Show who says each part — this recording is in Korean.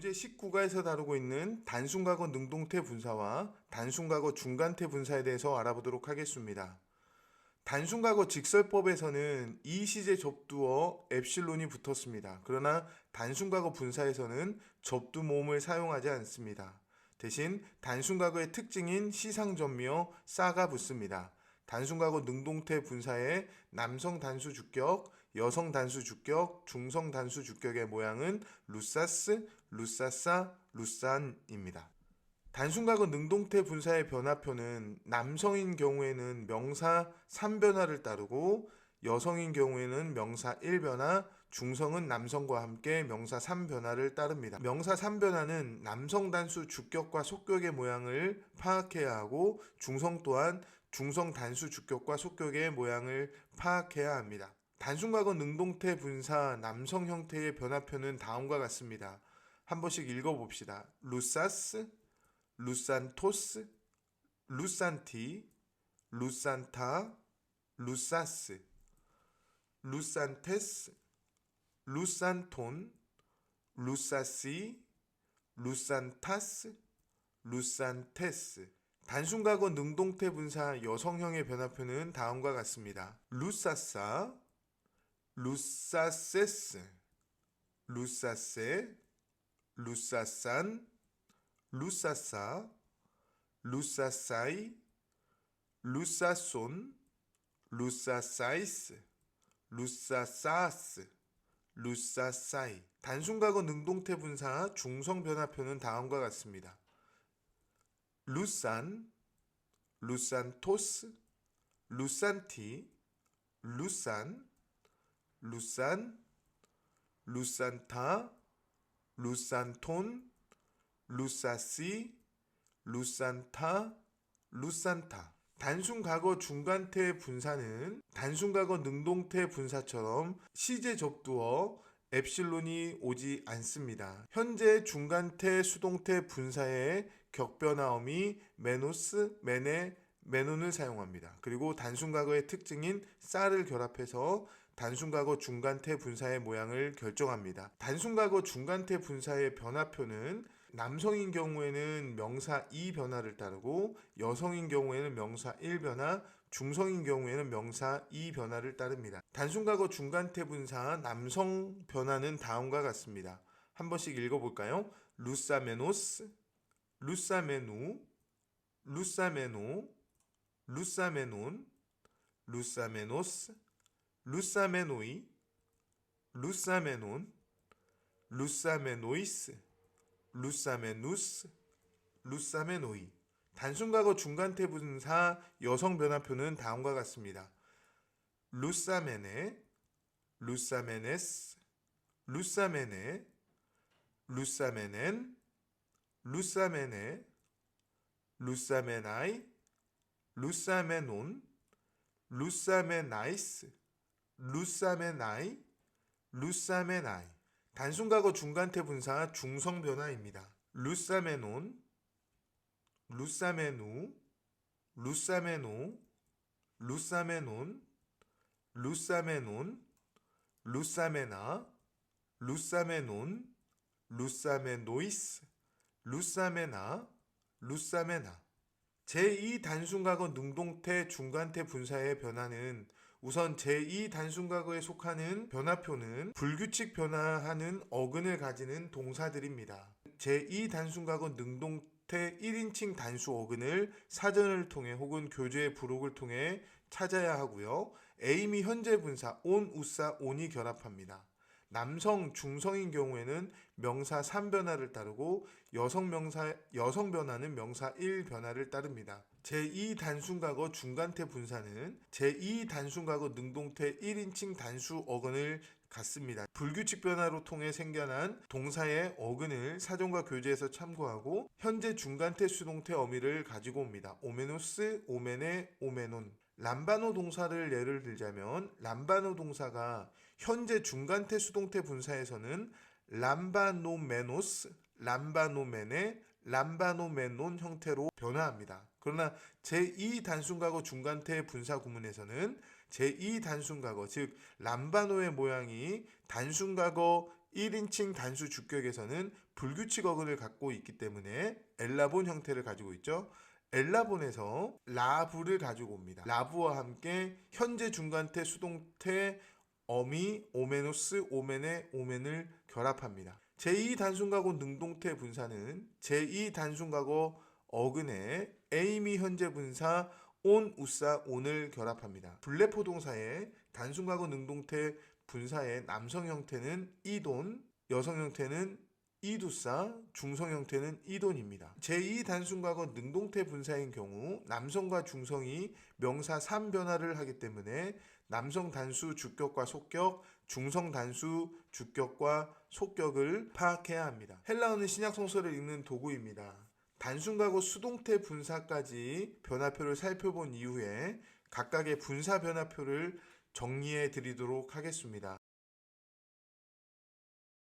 Speaker 1: 교재 19과에서 다루고 있는 단순과거 능동태 분사와 단순과거 중간태 분사에 대해서 알아보도록 하겠습니다. 단순과거 직설법에서는 이 시제 접두어 엡실론이 붙었습니다. 그러나 단순과거 분사에서는 접두 모음을 사용하지 않습니다. 대신 단순과거의 특징인 시상전미어 싸가 붙습니다. 단순과거 능동태 분사의 남성 단수 주격, 여성 단수 주격, 중성 단수 주격의 모양은 루사스, 루사사, 루산입니다. 단순과거 능동태 분사의 변화표는 남성인 경우에는 명사 3변화를 따르고 여성인 경우에는 명사 1변화, 중성은 남성과 함께 명사 3변화를 따릅니다. 명사 3변화는 남성 단수 주격과 속격의 모양을 파악해야 하고 중성 또한 중성 단수 주격과 속격의 모양을 파악해야 합니다. 단순과거 능동태 분사 남성 형태의 변화표는 다음과 같습니다. 한 번씩 읽어봅시다. 루사스, 루산토스, 루산티, 루산타, 루사스, 루산테스, 루산톤, 루사시, 루산타스, 루산테스. 단순과거 능동태 분사 여성형의 변화표는 다음과 같습니다. 루사사, 루사세스, 루사세, 루사산, 루사사, 루사사이, 루사손, 루사사이스, 루사사스, 루사사이. 단순과거 능동태 분사 중성 변화표는 다음과 같습니다. 루산, 루산토스, 루산티, 루산, 루산, 루산타, 루산톤, 루사시, 루산타, 루산타. 단순 과거 중간태 분사는 단순 과거 능동태 분사처럼 시제 접두어 엡실론이 오지 않습니다. 현재 중간태 수동태 분사의 격변화음이 메노스, 메네, 메논을 사용합니다. 그리고 단순 과거의 특징인 쌀을 결합해서 단순과거 중간태 분사의 모양을 결정합니다. 단순과거 중간태 분사의 변화표는 남성인 경우에는 명사 2 변화를 따르고 여성인 경우에는 명사 1 변화, 중성인 경우에는 명사 2 변화를 따릅니다. 단순과거 중간태 분사 남성 변화는 다음과 같습니다. 한 번씩 읽어볼까요? 루사메노스, 루사메누, 루사메노, 루사메논, 루사메노스, 루사메노이, 루사메논, 루사메노이스, 루사메누스, 루사메노이. 단순과거 중간태 분사 여성 변화표는 다음과 같습니다. 루사메네, 루사메네스, 루사메네, 루사메넨, 루사메네, 루사메나이, 루사메논, 루사메나이스, 루사메나이, 루사메나이. 단순과거 중간태 분사 중성 변화입니다. 루사메논, 루사메누, 루사메노, 루사메논, 루사메논, 루사메나, 루사메논, 루사메노이스, 루사메나, 루사메나. 제2 단순과거 능동태 중간태 분사의 변화는 우선 제2 단순과거에 속하는 변화표는 불규칙 변화하는 어근을 가지는 동사들입니다. 제2 단순과거 능동 태 1인칭 단수 어근을 사전을 통해 혹은 교재의 부록을 통해 찾아야 하고요. 에임이 현재 분사 온, 우사, 온이 결합합니다. 남성, 중성인 경우에는 명사 3변화를 따르고 여성 명사 여성 변화는 명사 1변화를 따릅니다. 제2 단순과거 중간태 분사는 제2 단순과거 능동태 1인칭 단수 어근을 갖습니다. 불규칙 변화로 통해 생겨난 동사의 어근을 사전과 교재에서 참고하고 현재 중간태 수동태 어미를 가지고 옵니다. 오메노스, 오메네, 오메논. 람바노 동사를 예를 들자면 람바노 동사가 현재 중간태 수동태 분사에서는 람바노메노스, 람바노메네, 람바노메논 형태로 변화합니다. 그러나 제2 단순과거 중간태 분사 구문에서는 제2 단순과거 즉 람바노의 모양이 단순과거 1인칭 단수 주격에서는 불규칙 어근을 갖고 있기 때문에 엘라본 형태를 가지고 있죠. 엘라본에서 라브를 가지고 옵니다. 라브와 함께 현재 중간태 수동태 어미 오메노스 오멘의 오멘을 결합합니다. 제2 단순가고 능동태 분사는 제2 단순가고 어근의 에이미 현재 분사 온 우사 온을 결합합니다. 불레포 동사의 단순가고 능동태 분사의 남성 형태는 이돈, 여성 형태는 이두사, 중성 형태는 이돈입니다. 제2 단순과거 능동태 분사인 경우 남성과 중성이 명사 3변화를 하기 때문에 남성 단수 주격과 속격, 중성 단수 주격과 속격을 파악해야 합니다. 헬라어는 신약 성서를 읽는 도구입니다. 단순과거 수동태 분사까지 변화표를 살펴본 이후에 각각의 분사 변화표를 정리해 드리도록 하겠습니다.